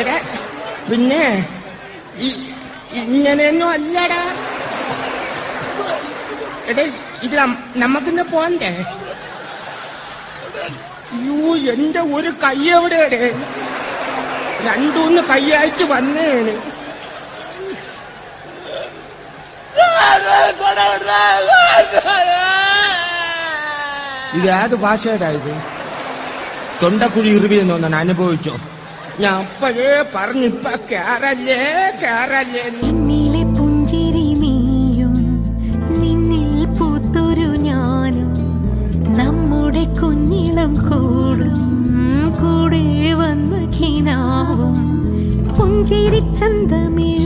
എടാ പിന്നെ ഇങ്ങനെയൊന്നും അല്ലടാ. എടാ ഇത് നമുക്കിന്ന് പോണ്ടേ? യൂ എന്റെ ഒരു കൈ എവിടെയടേ? രണ്ടൂന്ന് കൈയായിട്ട് വന്നേണ് ഇത് ഏത് ഭാഷയുടെ ഇത്? തൊണ്ടക്കുഴി ഇറിവിയെന്ന് തോന്നാൻ അനുഭവിച്ചോ? ഞാൻ അപ്പോഴേ പറഞ്ഞിപ്പ കേറല്ലേ കേറല്ലേ നിന്നിലെ പുഞ്ചിരി നീയും നിന്നിൽ പൂത്തൊരു ഞാനും നമ്മുടെ കുഞ്ഞിളം കൂടും കൂടെ വന്ന് കിനാവും പുഞ്ചിരി ചന്തമിഴ